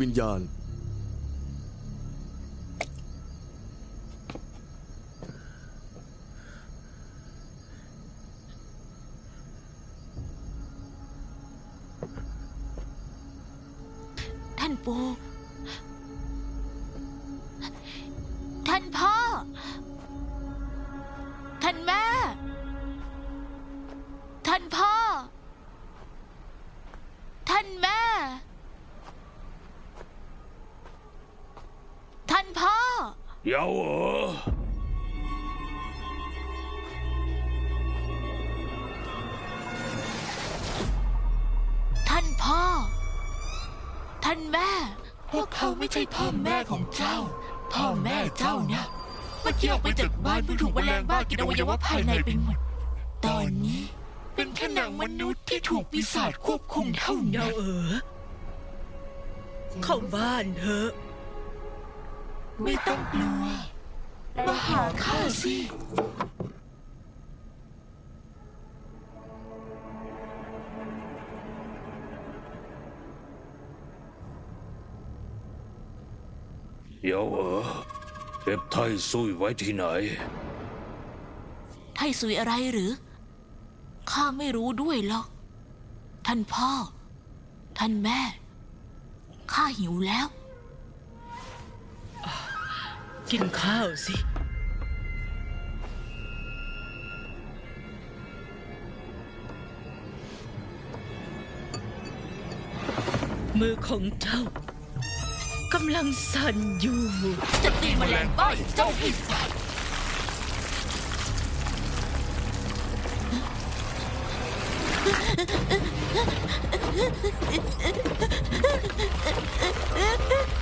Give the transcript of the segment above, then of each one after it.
วิญญาณ เยาเหรอท่านพ่อ ท่านแม่ พวกเขาไม่ใช่พ่อแม่ของเจ้า พ่อแม่เจ้านะเมื่อกี้ออกไปจากบ้านเพิ่งถูกแมลงบ้ากินอวัยวะภายในไปหมด ตอนนี้เป็นแค่นางมนุษย์ที่ถูกปีศาจควบคุมเท่านั้นเออ เข้าบ้านเถอะ ไม่ต้องกลัว มาหาข้าสิเยาเหรอเก็บไทยซุยไว้ที่ไหน ไทยสุยอะไรหรือ ข้าไม่รู้ด้วยหรอก ท่านพ่อ ท่านแม่ ข้าหิวแล้ว กินข้าวสิ มือของเจ้ากำลังสั่นอยู่ จะตีแมลงบ้าอย่างเจ้าปีศาจ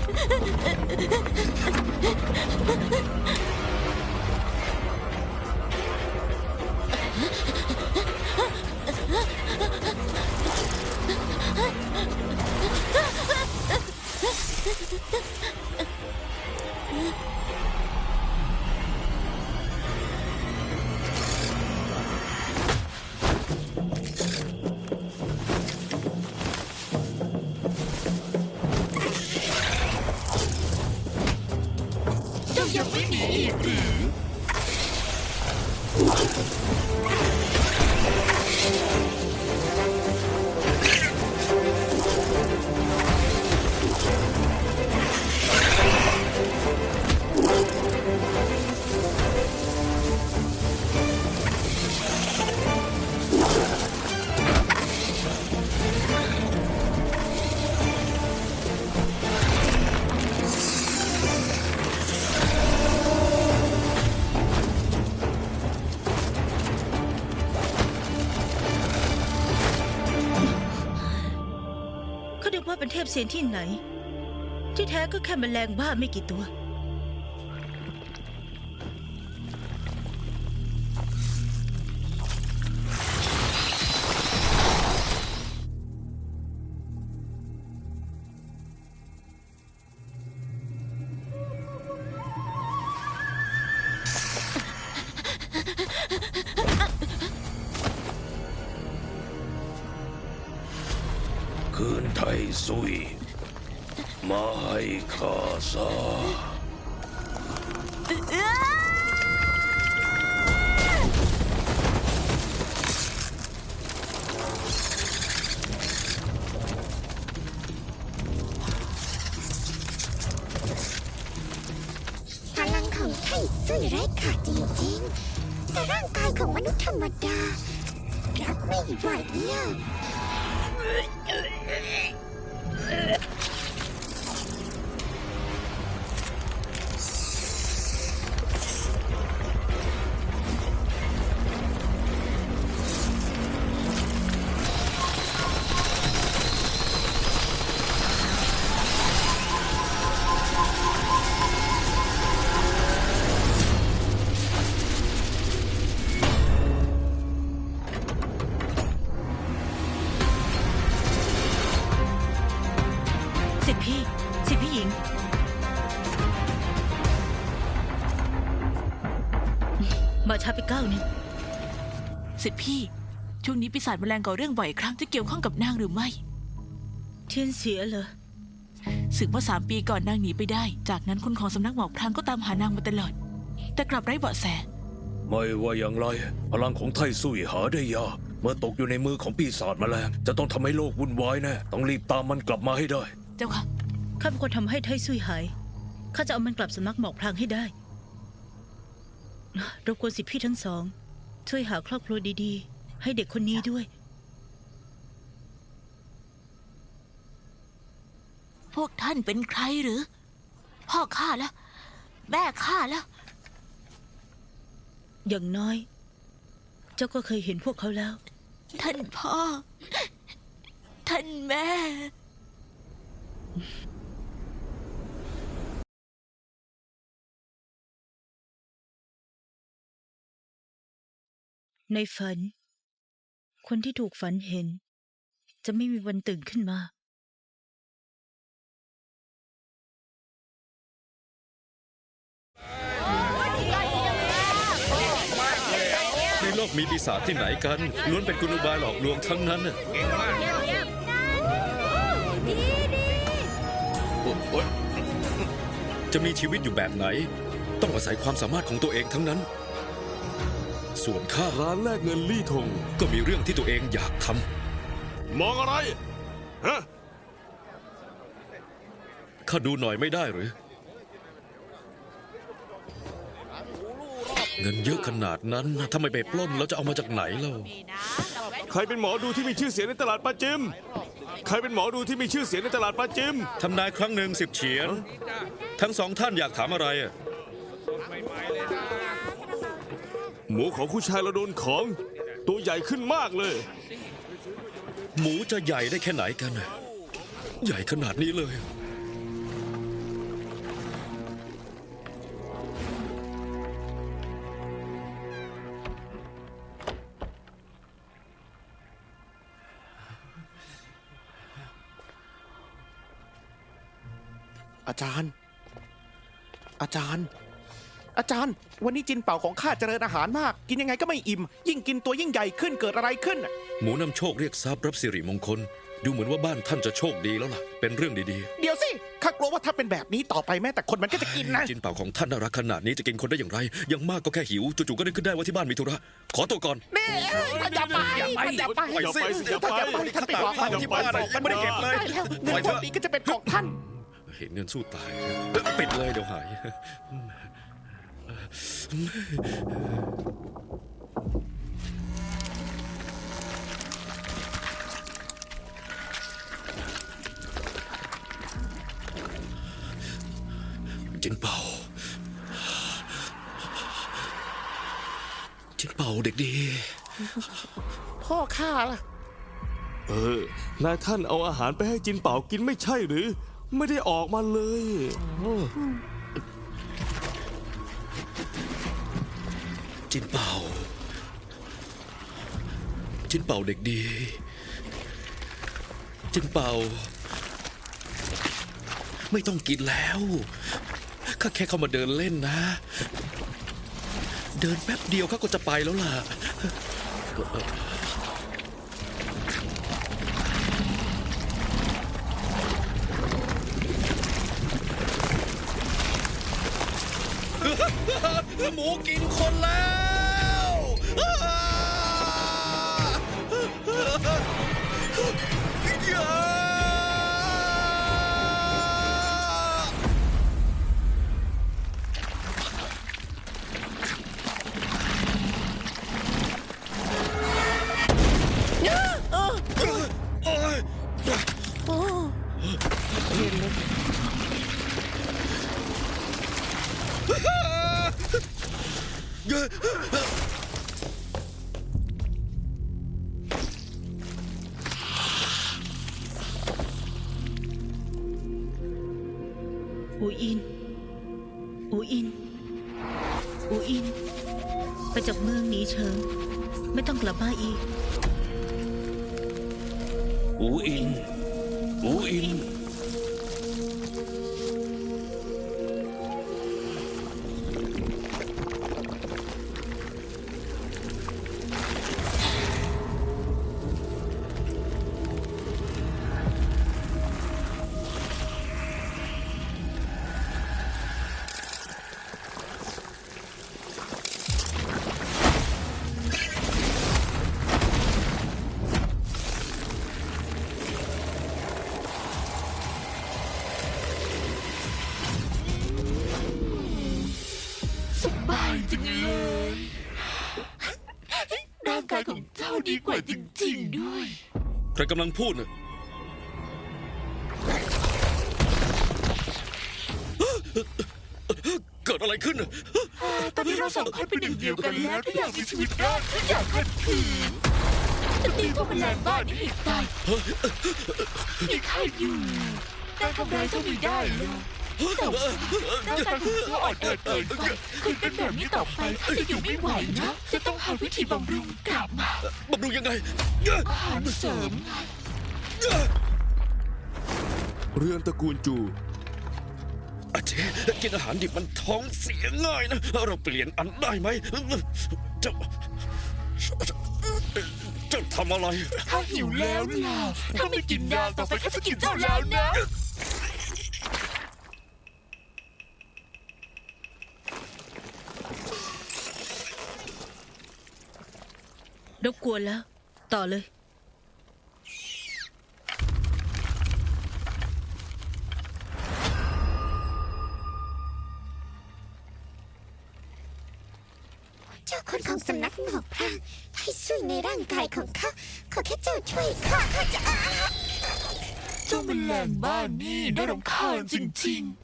ハハハハ! เรียกว่าเป็นเทพเซียนที่ไหน ที่แท้ก็แค่แมลงบ้าไม่กี่ตัว คืนไทยซุยมาให้ข้าซะพลังของไทซุยไร้ขาดจริงๆ แต่ร่างกายของมนุษย์ธรรมดา รับไม่ไหวเลย うわっ! หญิง มาช้าไปก้าวหนึงสิทธิพี่ ช่วงนี้ปีศาจแมลงก่อเรื่องบ่อยครั้งจะเกี่ยวข้องกับนางหรือไม่ เทียนเสียเหรอศึกเมื่อสามปีก่อนนางหนีไปได้ จากนั้นคนของสำนักหมอกพรางก็ตามหานางมาตลอด แต่กลับไร้เบาะแส ไม่ว่าอย่างไรพลังของไทซุยหาได้ยากเมื่อตกอยู่ในมือของปีศาจแมลงจะต้องทำให้โลกวุ่นวายแน่ต้องรีบตามมันกลับมาให้ได้ เจ้าค่ะ ข้าเป็นคนทำให้ไทซุยหาย ข้าจะเอามันกลับสำนักหมอกพรางให้ได้ รบกวนสิทธิพี่ทั้งสอง ช่วยหาครอบครัวดีๆ ให้เด็กคนนี้ด้วย พวกท่านเป็นใครหรือ พ่อข้าแล้วแม่ข้าแล้วอย่างน้อย เจ้าก็เคยเห็นพวกเขาแล้ว ท่านพ่อ ท่านแม่ ในฝัน คนที่ถูกฝันเห็น จะไม่มีวันตื่นขึ้นมาในโลกมีปีศาจที่ไหนกันล้วนเป็นกุลบายหลอกลวงทั้งนั้นน่ะจะมีชีวิตอยู่แบบไหน ต้องอาศัยความสามารถของตัวเองทั้งนั้น ส่วนข้าร้านแลกเงินลี่ทง ก็มีเรื่องที่ตัวเองอยากทำมองอะไรฮะข้าดูหน่อยไม่ได้หรือ เงินเยอะขนาดนั้นนะถ้าไม่ไปปล้นแล้วจะเอามาจากไหนเล่าใครเป็นหมอดูที่มีชื่อเสียงในตลาดปาจิม ใครเป็นหมอดูที่มีชื่อเสียงในตลาดปาจิม ทำนายครั้งหนึ่งสิบเฉียน ทั้งสองท่านอยากถามอะไรอะ หมูของคุณชายเราโดนของ ตัวใหญ่ขึ้นมากเลย หมูจะใหญ่ได้แค่ไหนกันน่ะใหญ่ขนาดนี้เลย อาจารย์ อาจารย์ อาจารย์ วันนี้จินเป่าของข้าเจริญอาหารมาก กินยังไงก็ไม่อิ่ม ยิ่งกินตัวยิ่งใหญ่ขึ้นเกิดอะไรขึ้นน่ะหมูนำโชคเรียกทรัพย์รับสิริมงคล ดูเหมือนว่าบ้านท่านจะโชคดีแล้วล่ะ เป็นเรื่องดีเดี๋ยวสิข้ากลัวว่าถ้าเป็นแบบนี้ต่อไปแม้แต่คนมันก็จะกินนะ ๆ จินเป่าของท่านน่ารักขนาดนี้จะกินคนได้อย่างไร ยังมากก็แค่หิวจู่ๆก็นึกขึ้นได้ว่าที่บ้านมีธุระ ขอตัวก่อน นี่ท่านอย่าไปท่านอย่าไปอย่าไปสิอย่าไปท่านไปบอกท่านที่บ้านยังไม่ได้เก็บเลย ได้แล้วเงินพวกนี้ก็จะเป็นของท่าน เห็นเงินสู้ตาย ปิดเลยเดี๋ยวหาย จินเป่าจินเป่าเด็กดี พ่อข้าล่ะ เออ นายท่านเอาอาหารไปให้จินเป่ากินไม่ใช่หรือ ไม่ได้ออกมาเลย จินเป่า จินเป่าเด็กดี จินเป่า ไม่ต้องกินแล้วข้าแค่เข้ามาเดินเล่นนะ เดินแป๊บเดียวข้าก็จะไปแล้วล่ะ หมูกินคนแล้ว อูอินอู อินายจังเลยร่างกายของเจ้าดีกว่าจริงๆด้วย ใครกำลังพูดน่ะเกิดอะไรขึ้นน่ะตอนนี้เราสองคนเป็นหนึ่งเดียวกันแล้วถ้าอยากมีชีวิตรอดถ้าอยากขัดขืนจะตีพวกแมลงบ้านนี้ให้ตายมีข้าอยู่แต่ทำร้ายเจ้าไม่ได้เลย แต่ว่าร่างกายของเจ้าอ่อนแอเกินไปคุณเป็นแบบนี้ต่อไปข้าจะอยู่ไม่ไหวนะจะต้องหาวิธีบำรุงกลับมาบำรุงยังไง อาหารเสริมเรือนตระกูลจู อาเจกินอาหารดิบมันท้องเสียง่ายนะ เราเปลี่ยนอันได้ไหมเจ้าเจ้าทำอะไร ข้าหิวแล้วล่ะถ้าไม่กินยาต่อไปข้าจะกินเจ้าแล้วนะ รบกวนแล้ว ต่อเลย เจ้าคนของสำนักหมอกพรางให้ซุยในร่างกายของข้าขอแค่เจ้าช่วยข้าข้าจะเจ้าแมลงบ้านนี่น่ารำคาญจริงๆ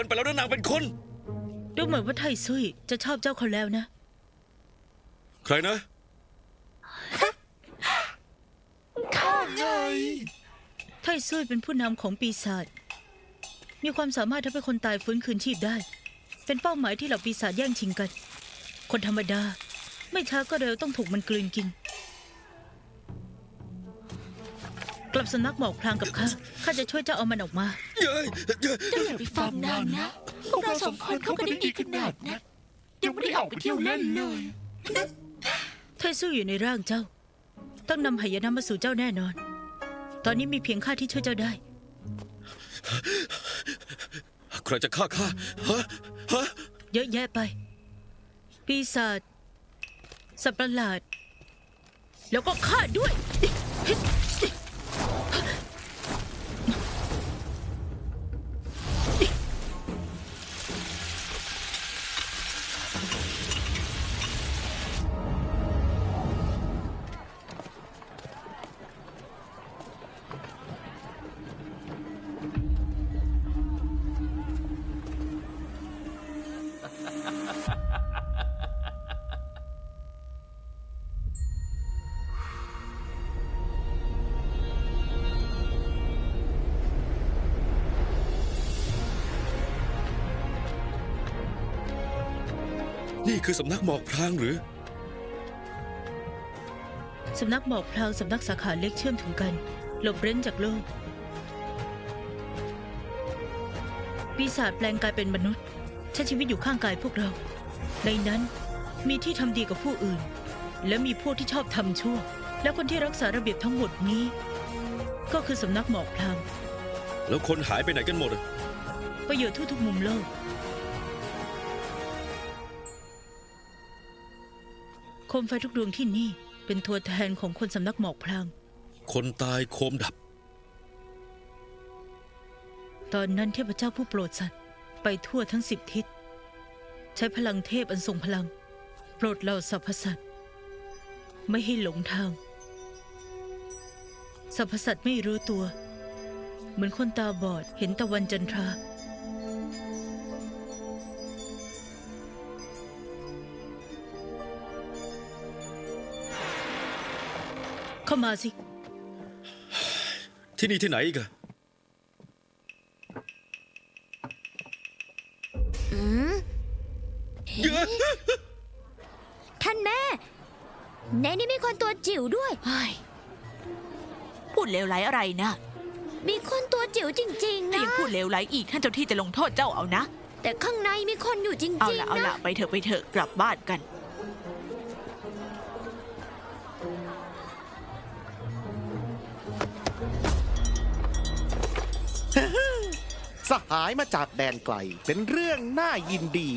กินไปแล้วนะนางเป็นคน ดูเหมือนว่าไทซุยจะชอบเจ้าเขาแล้วนะ ใครนะๆข้าไง ไทซุยเป็นผู้นำของปีศาจ มีความสามารถทำให้คนตายฟื้นคืนชีพได้ เป็นเป้าหมายที่เหล่าปีศาจแย่งชิงกัน คนธรรมดา ไม่ช้าก็เร็วต้องถูกมันกลืนกิน กลับสำนักหมอกพลางกับข้า ข้าจะช่วยเจ้าเอามันออกมา เย้ยเย้ยเจ้าอย่าไปฟังนางนะ พวกเราสองคนเข้ากันได้ดีขนาดนะยังไม่ได้ออกไปเที่ยวเล่นเลย ไทซุยอยู่ในร่างเจ้า ต้องนำหายนะมาสู่เจ้าแน่นอน ตอนนี้มีเพียงข้าที่ช่วยเจ้าได้ ใครจะฆ่าข้าฮะฮะเยอะแยะไป ปีศาจสัตว์ประหลาด แล้วก็ข้าด้วย นี่คือสำนักหมอกพรางหรือ สำนักหมอกพลางสำนักสาขาเล็กเชื่อมถึงกัน หลบเร้นจากโลก ปีศาจแปลงกายเป็นมนุษย์ใช้ชีวิตอยู่ข้างกายพวกเรา ในนั้นมีที่ทำดีกับผู้อื่น และมีพวกที่ชอบทำชั่ว และคนที่รักษาระเบียบทั้งหมดนี้ ก็คือสำนักหมอกพลางแล้วคนหายไปไหนกันหมดอะประโยชน์ทั่วทุกมุมโลก โคมไฟทุกดวงที่นี่ เป็นตัวแทนของคนสำนักหมอกพลาง คนตายโคมดับ ตอนนั้นเทพเจ้าผู้โปรดสัตว์ไปทั่วทั้งสิบทิศ ใช้พลังเทพอันทรงพลัง โปรดเหล่าสรรพสัตว์ไม่ให้หลงทางสรรพสัตว์ไม่รู้ตัว เหมือนคนตาบอดเห็นตะวันจันทรา เข้ามาสิ ที่นี่ที่ไหนอีกอะเย้ยท่านแม่ ในนี้มีคนตัวจิ๋วด้วย เฮ้ยพูดเลวไหลอะไรนะมีคนตัวจิ๋วจริง ๆ ถ้านะ ยังพูดเลวไหลอีกท่านเจ้าที่จะลงโทษเจ้าเอานะ แต่ข้างในมีคนอยู่จริง เอาๆละเอาละนะไปเถอะไปเถอะกลับบ้านกัน สหายมาจากแดนไกล เป็นเรื่องน่ายินดี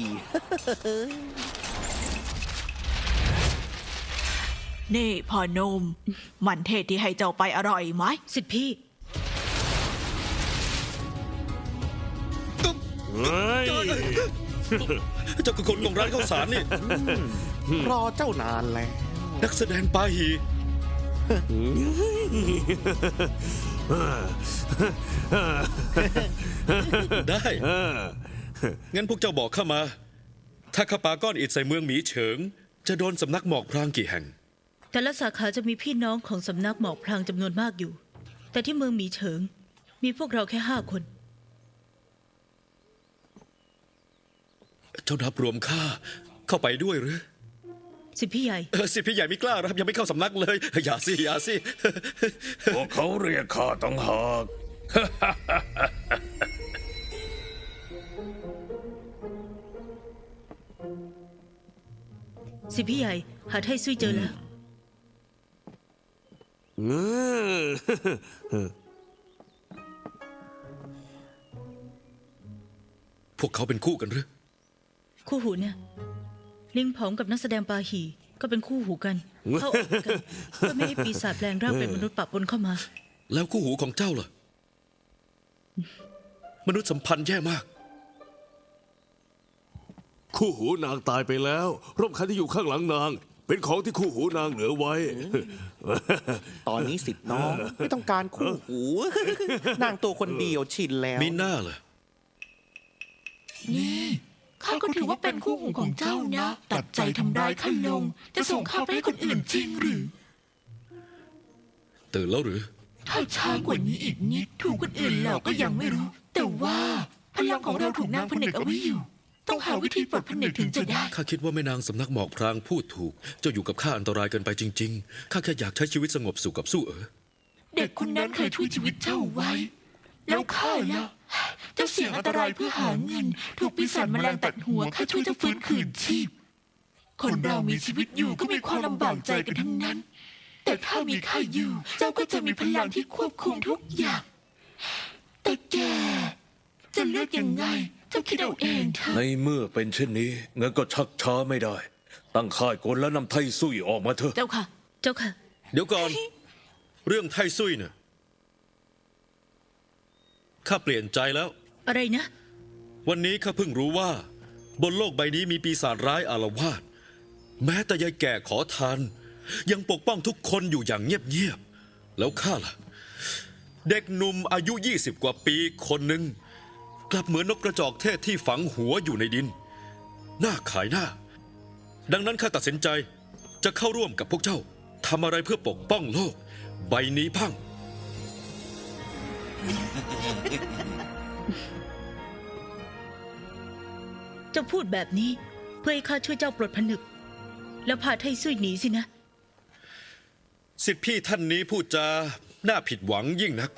นี่พ่อหนม มันเทศที่ให้เจ้าไปอร่อยไหม สิทธิพี่ เฮ้ยเจ้าคือคนของร้านข้าวสารนี่ รอเจ้านานแล้ว นักแสดงปาหี ได้ งั้นพวกเจ้าบอกข้ามา ถ้าข้าปาก้อนอิฐใส่เมืองหมีเฉิง จะโดนสำนักหมอกพรางกี่แห่ง แต่ละสาขาจะมีพี่น้องของสำนักหมอกพลางจำนวนมากอยู่ แต่ที่เมืองหมีเฉิง มีพวกเราแค่ห้าคน เจ้านับรวมข้าเข้าไปด้วยหรือ สิทธิพี่ใหญ่ เออสิพี่ใหญ่ไม่กล้ารับยังไม่เข้าสำนักเลย อย่าสิอย่าสิ พวกเขาเรียกข้าตั้งหาก สิทธิพี่ใหญ่ หาไทซุยเจอแล้ว เออ พวกเขาเป็นคู่กันหรือ คู่หูเนี่ย ลิงผอมกับนักแสดงปาหีก็เป็นคู่หูกันเข้าออกกันเพื่อไม่ให้ปีศาจแปลงร่างเป็นมนุษย์ปะปนเข้ามา แล้วคู่หูของเจ้าล่ะ มนุษย์สัมพันธ์แย่มาก คู่หูนางตายไปแล้ว ร่มคันที่อยู่ข้างหลังนาง เป็นของที่คู่หูนางเหลือไว้ ตอนนี้สิทธิ์น้อง ไม่ต้องการคู่หู นางตัวคนเดียวชินแล้ว มีหน้าเหรอนี่ ข้าก็ถือว่าเป็นคู่หูของเจ้านะ ตัดใจทำร้ายข้าลง จะส่งข้าไปให้คนอื่นจริงหรือ ตื่นแล้วหรือ ถ้าช้ากว่านี้อีกนิดถูกคนอื่นหลอกก็ยังไม่รู้ แต่ว่าพลังของเราถูกนางผนึกเอาไว้อยู่ ต้องหาวิธีปลดผนึกถึงจะได้ ข้าคิดว่าแม่นางสำนักหมอกพรางพูดถูก เจ้าอยู่กับข้าอันตรายเกินไปจริง ๆ ข้าแค่อยากใช้ชีวิตสงบสุขกับสู้เอ๋อ เด็กคนนั้นเคยช่วยชีวิตเจ้าไว้ แล้วข้าล่ะ เจ้าเสี่ยงอันตรายเพื่อหาเงิน ถูกปีศาจแมลงตัดหัวข้าช่วยเจ้าฟื้นคืนชีพ คนเรามีชีวิตอยู่ก็มีความลำบากใจกันทั้งนั้น แต่ถ้ามีข้าอยู่ เจ้าก็จะมีพลังที่ควบคุมทุกอย่าง แต่แกจะเลือกยังไง เจ้าคิดเอาเองเถอะในเมื่อเป็นเช่นนี้งั้นก็ชักช้าไม่ได้ ตั้งค่ายกลแล้วนำไทซุยออกมาเถอะ เจ้าค่ะ เจ้าค่ะ เดี๋ยวก่อน เรื่องไทซุยเนี่ย ข้าเปลี่ยนใจแล้ว อะไรนะ วันนี้ข้าเพิ่งรู้ว่า บนโลกใบนี้มีปีศาจร้ายอาละวาด แม้แต่ยายแก่ขอทาน ยังปกป้องทุกคนอยู่อย่างเงียบๆแล้วข้าล่ะ เด็กหนุ่มอายุ 20 กว่าปีคนหนึ่งกลับเหมือนนกกระจอกเทศที่ฝังหัวอยู่ในดิน หน้าขายหน้า ดังนั้นข้าตัดสินใจจะเข้าร่วมกับพวกเจ้าทำอะไรเพื่อปกป้องโลก ใบนี้พัง เจ้าพูดแบบนี้ เพื่อให้ข้าช่วยเจ้าปลดผนึก แล้วพาไทซุยหนีสินะ สิทธิพี่ท่านนี้พูดจาน่าผิดหวังยิ่งนัก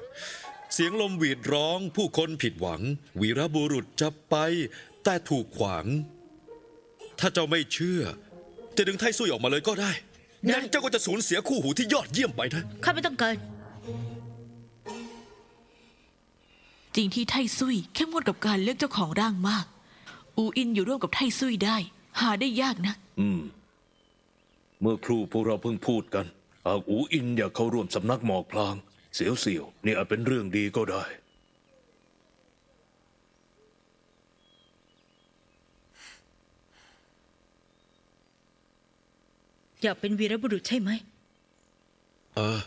เสียงลมหวีดร้อง ผู้คนผิดหวัง วีรบุรุษจะไป แต่ถูกขวาง ถ้าเจ้าไม่เชื่อ จะดึงไทซุยออกมาเลยก็ได้ได้งั้นเจ้าก็จะสูญเสียคู่หูที่ยอดเยี่ยมไปนะ ข้าไม่ต้องการ จริงที่ไทซุยเข้มงวดกับการเลือกเจ้าของร่างมาก อูอินอยู่ร่วมกับไทซุยได้ หาได้ยากนะอืม เมื่อครูพวกเราเพิ่งพูดกันหากอูอินอยากเข้าร่วมสำนักหมอกพลาง เสียวเสียวๆนี่อาจเป็นเรื่องดีก็ได้ อยากเป็นวีรบุรุษใช่ไหม เออ